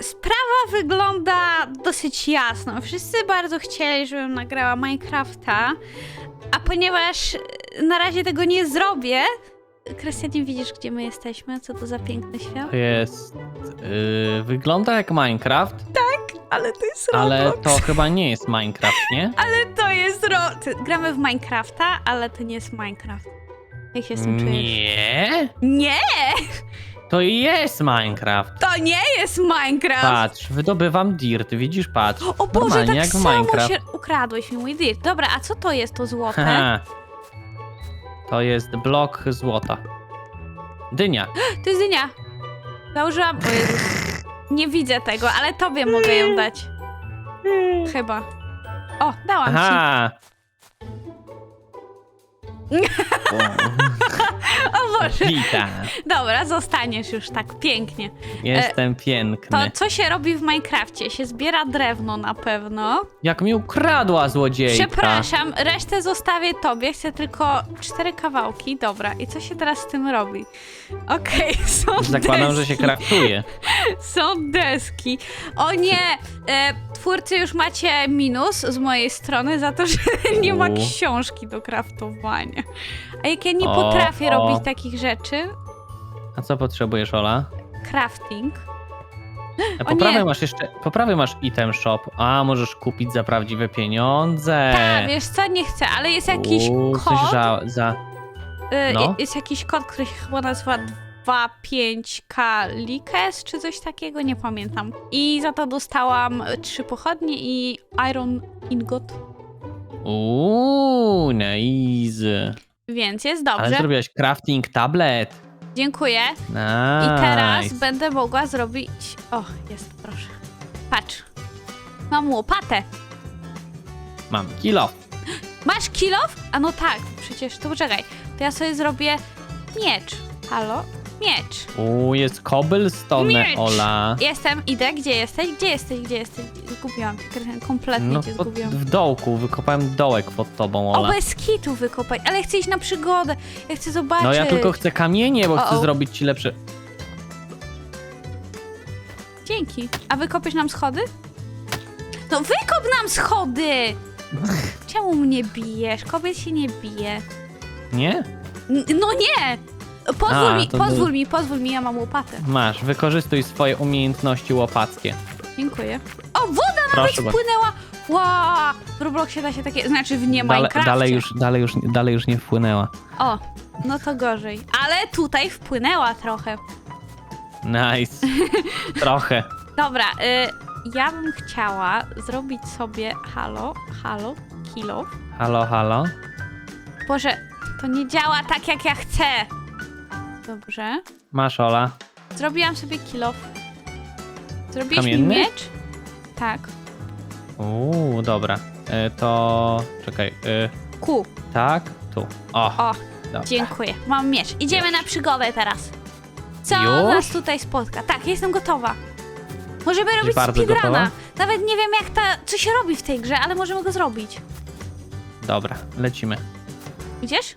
sprawa wygląda dosyć jasno. Wszyscy bardzo chcieli, żebym nagrała Minecrafta, a ponieważ e, na razie tego nie zrobię, Krystian, nie widzisz, gdzie my jesteśmy? Co to za piękny świat? To jest. Yy, wygląda jak Minecraft, Ale to jest ale to chyba nie jest Minecraft, nie? Ale to jest ro... Gramy w Minecrafta, ale to nie jest Minecraft. Jak się z tym czujesz? Nie! Nie! To jest Minecraft. To nie jest Minecraft! Patrz, wydobywam dirt, widzisz, patrz. O Boże, Normalnie tak jak samo Minecraft. się ukradłeś mi mój dirt. Dobra, a co to jest to złote? Haha. To jest blok złota. Dynia. To jest dynia. Założyłam... O Jezus. Nie widzę tego, ale tobie mogę ją dać. Chyba. O, dałam ci. Aha. O Boże. Witam. Dobra, zostaniesz już tak pięknie. Jestem To piękny. co się robi w Minecrafcie? Się zbiera drewno na pewno. Jak mi ukradła złodziejka. Przepraszam, resztę zostawię tobie. Chcę tylko cztery kawałki. Dobra, i co się teraz z tym robi? Okej, są Zakładam, że się deski. kraftuje. Są deski. O nie! E, twórcy już macie minus z mojej strony za to, że nie ma U. książki do kraftowania. A jak ja nie O, potrafię o. robić takich rzeczy, A co potrzebujesz, Ola? crafting. A O po prawej masz jeszcze, po prawej masz item shop. A, możesz kupić za prawdziwe pieniądze. Tak, wiesz co, nie chcę, ale jest jakiś Uuu, kod. Coś za, za... Y, No. Jest jakiś kod, który się chyba nazywa 25k Likes, czy coś takiego, nie pamiętam. I za to dostałam trzy pochodnie i Iron Ingot, Uuu, nice. Więc jest Ale dobrze. zrobiłaś crafting tablet. Dziękuję. Nice. I teraz będę mogła zrobić... O, jest, proszę. Patrz. Mam łopatę. Mam kilo. Masz kilof? A no tak, przecież, to poczekaj. To ja sobie zrobię miecz. Halo? Miecz. Uuu, jest cobblestone, Miecz. Ola. Jestem, idę. Gdzie jesteś? Gdzie jesteś? Gdzie jesteś? Zgubiłam cię, Krystian, kompletnie No, cię pod, zgubiłam. w dołku, wykopałem dołek pod tobą, O, Ola. bez kitu wykopać, ale chcę iść na przygodę. Ja chcę zobaczyć. No ja tylko chcę kamienie, bo O, chcę o. zrobić ci lepsze... Dzięki. A wykopiesz nam schody? No wykop nam schody! Czemu mnie bijesz? Kobiet się nie bije. Nie? N- no nie! Pozwól A, mi, to pozwól mi, pozwól mi, ja mam łopatę. Masz, wykorzystuj swoje umiejętności łopackie. Dziękuję. O, woda nawet Proszę bardzo. wpłynęła! Ła! W Robloxie da się takie, znaczy w nie Dale, Minecrafcie. dalej, już, dalej, już, dalej już nie wpłynęła. O, no to gorzej. Ale tutaj wpłynęła trochę. Nice. Trochę. Dobra, y, ja bym chciała zrobić sobie halo, halo, kilo. Halo, halo. Boże, to nie działa tak jak ja chcę. Dobrze. Masz, Ola. Zrobiłam sobie kilo. Zrobiłeś Kamienny? mi miecz? Tak. Uuu, dobra. E, to... Czekaj. E, Ku. tak, tu. O, O, dobra. dziękuję. Mam miecz. Idziemy na przygodę teraz. Co Już? nas tutaj spotka? Tak, jestem gotowa. Możemy robić bardzo speedruna. gotowa? Nawet nie wiem jak ta, co się robi w tej grze, ale możemy go zrobić. Dobra, lecimy. Idziesz?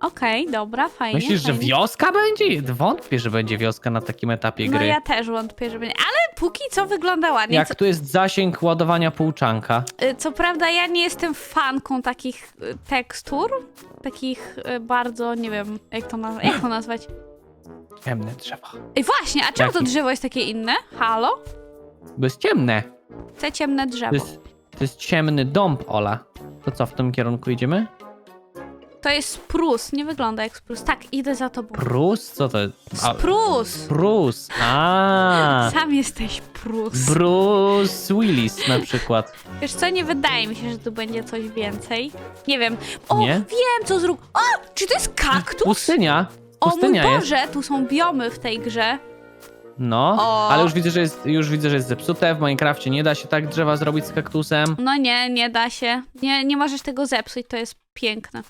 Okej, dobra, fajnie. Myślisz, że fajnie. wioska będzie? Wątpię, że będzie wioska na takim etapie No gry. ja też wątpię, że będzie. Ale póki co wygląda ładnie. Jak tu jest zasięg ładowania półczanka? y, co prawda ja nie jestem fanką takich y, tekstur. Takich y, bardzo, nie wiem, jak to, naz- jak to nazwać. Ciemne drzewo. Ej, właśnie, a czemu to Jaki? drzewo jest takie inne? Halo? Bo jest ciemne. Te ciemne To drzewo. jest, to jest ciemny dąb, Ola. To co, w tym kierunku idziemy? To jest sprus, nie wygląda jak sprus. Tak, idę za tobą. Prus? Co to jest? A, Sprus! Prus. A. Sam jesteś prus. Bruce Willis na przykład. Wiesz co, nie wydaje mi się, że tu będzie coś więcej. Nie wiem. O, Nie? wiem co zrób. O, czy to jest kaktus? Pustynia. O mój Pustynia jest. Boże, tu są biomy w tej grze. No, O. ale już widzę, że jest, już widzę, że jest zepsute. W Minecrafcie nie da się tak drzewa zrobić z kaktusem. No nie, nie da się. Nie, nie możesz tego zepsuć, to jest piękne.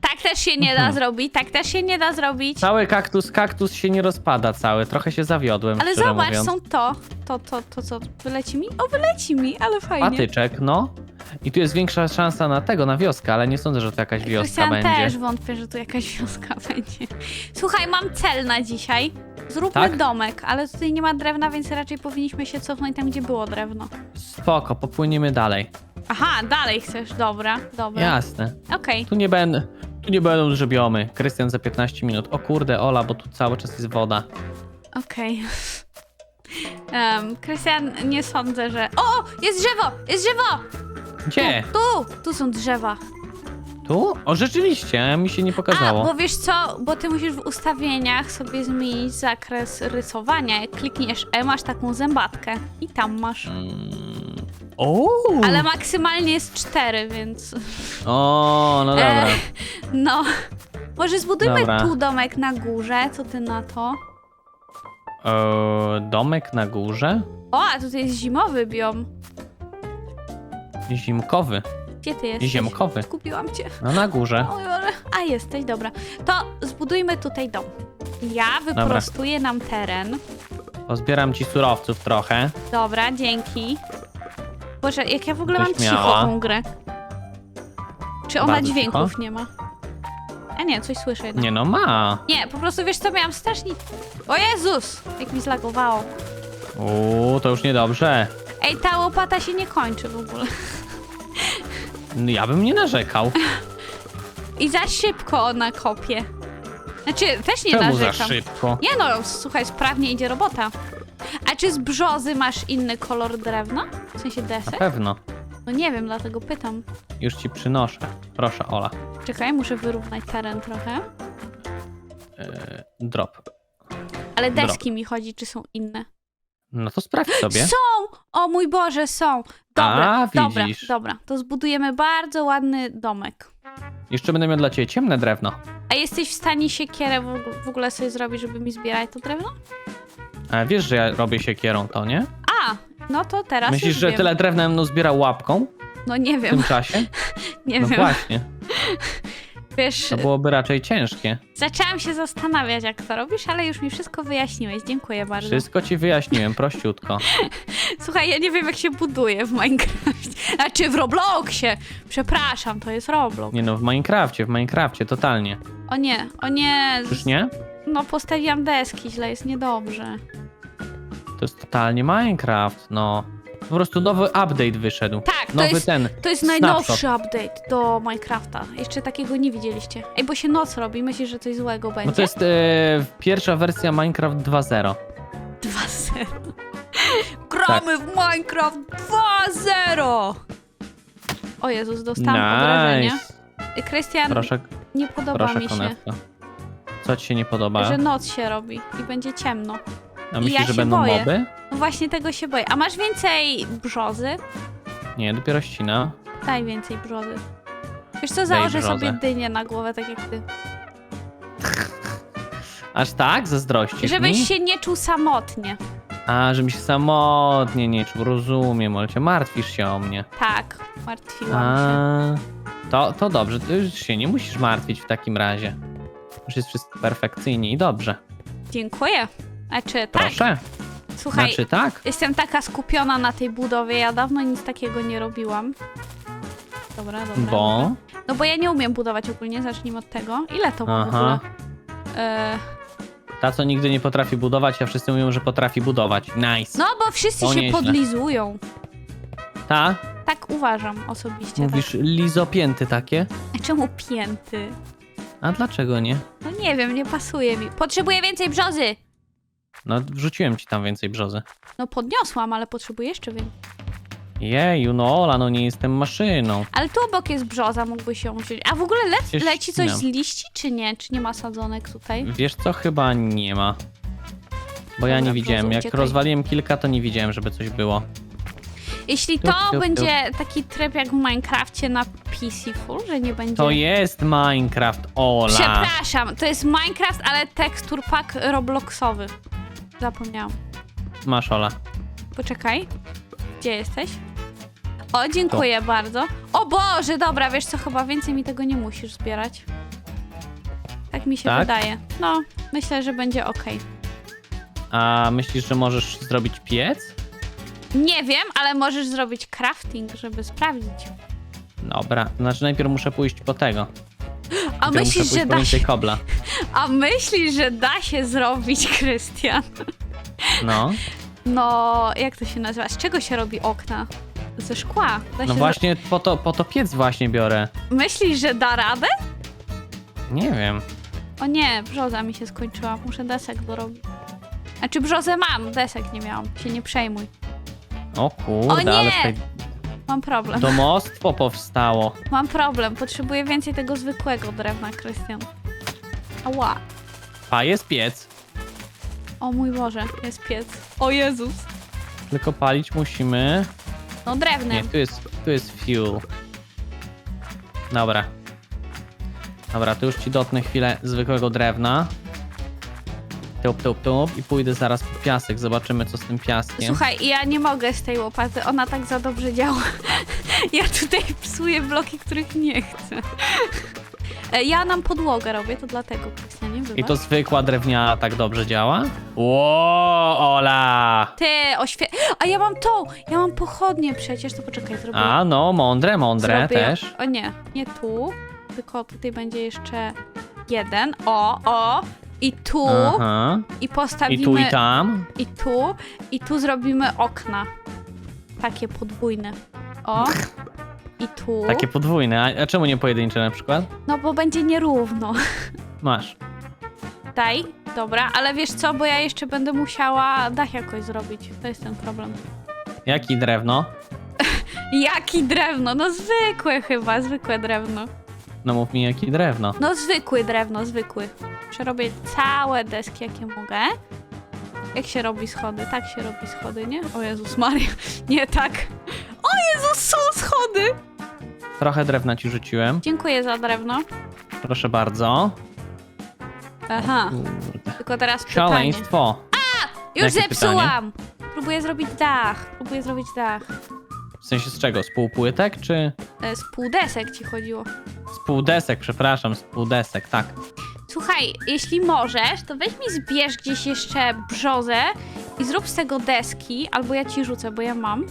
Tak też się nie da Mhm. zrobić, tak też się nie da zrobić. Cały kaktus, kaktus się nie rozpada cały. Trochę się zawiodłem, Ale szczerze zobacz, mówiąc. są to, to, to, to co, wyleci mi? O, wyleci mi, ale fajnie. Patyczek, no. I tu jest większa szansa na tego, na wioskę, ale nie sądzę, że to jakaś wioska Krystian będzie. też wątpię, że tu jakaś wioska będzie. Słuchaj, mam cel na dzisiaj. Zróbmy Tak? domek, ale tutaj nie ma drewna, więc raczej powinniśmy się cofnąć tam, gdzie było drewno. Spoko, popłyniemy dalej. Aha, dalej chcesz, dobra, dobra. Jasne. Okej, Tu nie będę. Tu nie będą żebiomy. Krystian za 15 minut. O kurde, Ola, bo tu cały czas jest woda. okej. Em, Krystian, nie sądzę, że... O, jest drzewo, jest drzewo! Gdzie? Tu, tu, tu są drzewa. Tu? O, rzeczywiście, mi się nie A, pokazało. bo wiesz co, bo ty musisz w ustawieniach sobie zmienić zakres rysowania. Jak klikniesz E, masz taką zębatkę i tam masz. Mm. O! Ale maksymalnie jest cztery, więc O, no dobra. E, no. Może zbudujmy Dobra. tu domek na górze, co ty na to? E, domek na górze? O, a tutaj jest zimowy biom. Zimkowy. Gdzie ty jesteś? Ziemkowy. Kupiłam cię. No na górze. Oj, ale... A, jesteś, dobra. To zbudujmy tutaj dom. Ja wyprostuję nam teren. Pozbieram ci surowców trochę. Dobra, dzięki. Boże, jak ja w ogóle mam cicho miała. tą grę. Czy ona Bardzo dźwięków cicho. nie ma? A nie, coś słyszę jednak. Nie no, ma. Nie, po prostu wiesz co, miałam strasznie... O Jezus! Jak mi zlagowało. Uuu, to już niedobrze. Ej, ta łopata się nie kończy w ogóle. No, Ja bym nie narzekał. I za szybko ona kopie. Znaczy, też nie Czemu za narzekam. szybko? Nie no, słuchaj, sprawnie idzie robota. A czy z brzozy masz inny kolor drewna? W sensie Na desek? pewno. No nie wiem, dlatego pytam. Już ci przynoszę. Proszę, Ola. Czekaj, muszę wyrównać teren trochę. E, drop. Ale Dobra. deski mi chodzi, czy są inne. No to sprawdź sobie. Są! O mój Boże, są! Dobra, A, dobra, widzisz. dobra. To zbudujemy bardzo ładny domek. Jeszcze będę miał dla ciebie ciemne drewno. A jesteś w stanie siekierę w, w ogóle sobie zrobić, żeby mi zbierać to drewno? A wiesz, że ja robię siekierą, to nie? A, no to teraz Myślisz, już że wiem. tyle drewna mną zbierał łapką No nie w wiem, tym czasie? nie No wiem. właśnie. Wiesz, To byłoby raczej ciężkie. zaczęłam się zastanawiać, jak to robisz, ale już mi wszystko wyjaśniłeś. Dziękuję bardzo. Wszystko ci wyjaśniłem, prościutko. Słuchaj, ja nie wiem, jak się buduje w Minecraft. Znaczy w Robloxie. Przepraszam, to jest Roblox. Nie no, w Minecrafcie, w Minecrafcie, totalnie. O nie, o nie. Już nie? No postawiłam deski, źle jest niedobrze. To jest totalnie Minecraft, no. Po prostu nowy update wyszedł. Tak, to Nowy jest, ten. to jest snapshot. najnowszy update do Minecrafta. Jeszcze takiego nie widzieliście. Ej, bo się noc robi, myślisz, że coś złego będzie? No to jest e, pierwsza wersja Minecraft 2.0. 2-0. Gramy w Minecraft 2-0! O Jezus, dostałam obrażenia. Nice. Krystian, Proszę, nie podoba proszę mi się, konewka. Co ci się nie podoba? że noc się robi i będzie ciemno. A myślisz, ja że się będą boję. moby? No właśnie tego się boję. A masz więcej brzozy? Nie, dopiero ścina. Daj więcej brzozy. Wiesz co, założę sobie dynię na głowę, tak jak ty. Aż tak? Zazdrościsz Żebyś mi? się nie czuł samotnie. A, żebym się samotnie nie czuł. Rozumiem, ale cię martwisz się o mnie. Tak, martwiłam się. A, to, to dobrze, to już się nie musisz martwić w takim razie. Już jest wszystko perfekcyjnie i dobrze. Dziękuję. Znaczy, tak. Proszę. Słuchaj, Znaczy tak? jestem taka skupiona na tej budowie, ja dawno nic takiego nie robiłam. Dobra, dobra. Bo. No bo ja nie umiem budować ogólnie, zacznijmy od tego. Ile to ma w ogóle? Aha. E, Ta, co nigdy nie potrafi budować, a wszyscy mówią, że potrafi budować. Nice. no bo wszyscy się nieźle. podlizują. Ta? Tak uważam osobiście. Mówisz lizopięty takie? Tak. Czemu pięty? A dlaczego nie? No nie wiem, nie pasuje mi. Potrzebuję więcej brzozy! No, wrzuciłem ci tam więcej brzozy. No podniosłam, ale potrzebuję jeszcze więcej. Jeju, no Ola, no nie jestem maszyną. Ale tu obok jest brzoza, mógłbyś ją wziąć. A w ogóle le Przecież leci coś z ścinam. liści, czy nie? Czy nie ma sadzonek tutaj? Wiesz co, chyba nie ma. Bo ja Dobra, nie widziałem. brzozo, Jak uciekaj. rozwaliłem kilka, to nie widziałem, żeby coś było. Jeśli to Tup, tup, tup. będzie taki tryb jak w Minecrafcie na PC full, że nie będzie... To jest Minecraft, Ola. Przepraszam, to jest Minecraft, ale tekstur pack Robloxowy. Zapomniałam. Masz, Ola. Poczekaj. Gdzie jesteś? O, dziękuję bardzo. O Boże, dobra, wiesz co, chyba więcej mi tego nie musisz zbierać. Tak mi się Tak? wydaje. No, myślę, że będzie ok. A myślisz, że możesz zrobić piec? Nie wiem, ale możesz zrobić crafting, żeby sprawdzić. Dobra, znaczy najpierw muszę pójść po tego. A Najpierw myślisz, muszę że pójść po da więcej się, kobla. a myślisz, że da się zrobić, Krystian? No, No, jak to się nazywa? Z czego się robi okna? Ze szkła. Da no się właśnie po to, po to piec właśnie biorę. Zro... Myślisz, że da radę? Nie wiem. O nie, brzoza mi się skończyła. Muszę desek dorobić. Znaczy brzozę mam, desek nie miałam. Się nie przejmuj. O kurde, O nie! ale tutaj Mam problem. domostwo powstało. Mam problem. Potrzebuję więcej tego zwykłego drewna, Krystian. Ała. A jest piec. O mój Boże, jest piec. O Jezus. Tylko palić musimy. No Nie, drewnem. tu jest, tu jest fuel. Dobra. Dobra, tu już ci dotnę chwilę zwykłego drewna. I pójdę zaraz po piasek. Zobaczymy, co z tym piaskiem. Słuchaj, ja nie mogę z tej łopaty. Ona tak za dobrze działa. Ja tutaj psuję bloki, których nie chcę. E, Ja nam podłogę robię, to dlatego, Krystianie, wybacz. I to zwykła drewniana tak dobrze działa? Ło, Ola! Ty, oświe... A ja mam tą! Ja mam pochodnie przecież, to poczekaj, zrobię... A, no, mądre, mądre zrobię... też. O nie, nie tu, tylko tutaj będzie jeszcze jeden. O, o! I tu, Aha. i postawimy... I tu, i tam. I tu, i tu zrobimy okna. Takie podwójne. O. I tu. Takie podwójne. A, a czemu nie pojedyncze na przykład? No bo będzie nierówno. Masz. Daj, dobra, ale wiesz co, bo ja jeszcze będę musiała dach jakoś zrobić. To jest ten problem. Jaki drewno? Jaki drewno? No zwykłe chyba, zwykłe drewno. No mów mi, jaki drewno. No zwykły drewno, zwykły. Przerobię całe deski, jakie mogę. Jak się robi schody? Tak się robi schody, nie? O Jezus Maria, nie tak. O Jezus, są schody! Trochę drewna ci rzuciłem. Dziękuję za drewno. Proszę bardzo. Aha, Kurde. tylko teraz pytanie. Szaleństwo. Już Jakie zepsułam! Próbuję zrobić dach, próbuję zrobić dach. W sensie z czego? Z półpłytek czy E, Z pół desek ci chodziło. z półdesek? Przepraszam, z półdesek, tak. Słuchaj, jeśli możesz, to weź mi zbierz gdzieś jeszcze brzozę i zrób z tego deski, albo ja ci rzucę, bo ja mam.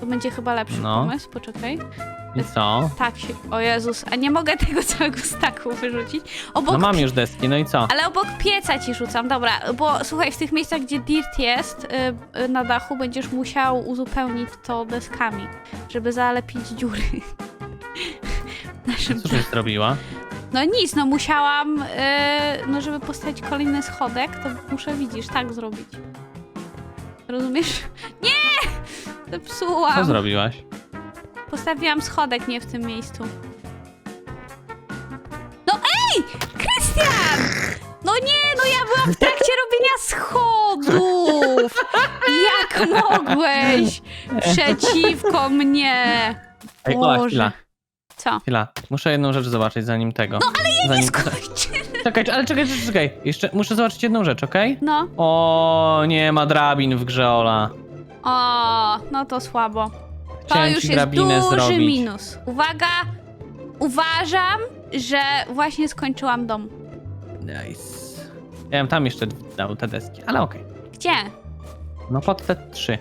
To będzie chyba lepszy No. pomysł, poczekaj. I co? Tak się... O Jezus, a nie mogę tego całego staku wyrzucić. Obok No mam już deski, no i co? Ale obok pieca ci rzucam, dobra, bo słuchaj, w tych miejscach, gdzie dirt jest y, y, na dachu, będziesz musiał uzupełnić to deskami, żeby zalepić dziury. w Naszym Co żeś zrobiła? No nic, no musiałam, y, no żeby postawić kolejny schodek, to muszę, widzisz, tak zrobić. Rozumiesz? Nie! Co Zepsułam. zrobiłaś? Postawiłam schodek nie w tym miejscu. No ej! Krystian! No nie, no ja byłam w trakcie robienia schodów! Jak mogłeś? Przeciwko mnie! Ej, Ola, Boże. chwila, Co? chwila. Muszę jedną rzecz zobaczyć zanim tego. No ale ja zanim... Nie skończy. Czekaj, ale czekaj, czekaj, czekaj. Jeszcze muszę zobaczyć jedną rzecz, okej? No. O, nie ma drabin w grze, Ola. O, no to słabo. To Chciałem już ci jest drabinę duży zrobić. minus. Uwaga, uważam, że właśnie skończyłam dom. Nice. Ja bym tam jeszcze dał te deski, ale okej. Gdzie? No pod te trzy.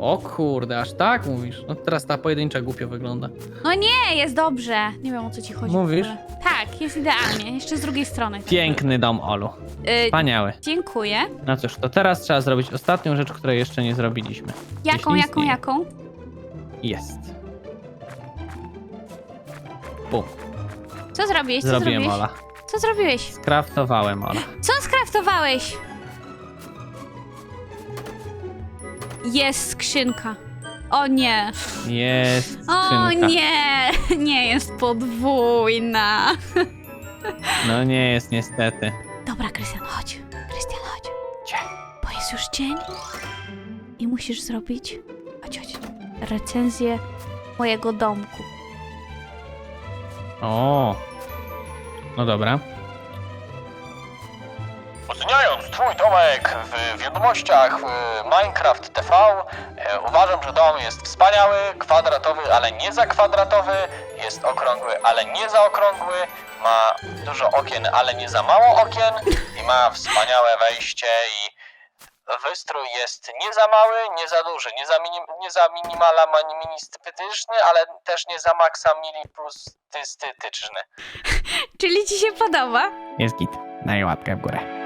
O kurde, aż tak mówisz. No teraz ta pojedyncza głupio wygląda. No nie, jest dobrze. Nie wiem o co ci chodzi. w Mówisz? ogóle. Tak, jest idealnie. Jeszcze z drugiej strony. Piękny dom, Olu. Y, Wspaniały. dziękuję. No cóż, to teraz trzeba zrobić ostatnią rzecz, której jeszcze nie zrobiliśmy. Jaką, Jeśli jaką, istnieje. jaką? Jest. Bum. Co zrobiłeś? Co Zrobiłem, zrobiłeś? Ola. Co zrobiłeś? Skraftowałem, Ola. Co skraftowałeś? Jest skrzynka. O nie. Jest O skrzynka. nie. Nie jest podwójna. No nie jest niestety. Dobra, Krystian, chodź. Krystian, chodź. Gdzie? Bo jest już dzień i musisz zrobić? Chodź, chodź. Recenzję mojego domku. O. No dobra. Twój domek w wiadomościach w Minecraft TV, e, uważam, że dom jest wspaniały, kwadratowy, ale nie za kwadratowy, jest okrągły, ale nie za okrągły, ma dużo okien, ale nie za mało okien i ma wspaniałe wejście i wystrój jest nie za mały, nie za duży, nie za, minim, nie za minimala ministyczny, ale też nie za maksa miliplusystyczny. Czyli ci się podoba? Jest git. Daj łapkę w górę.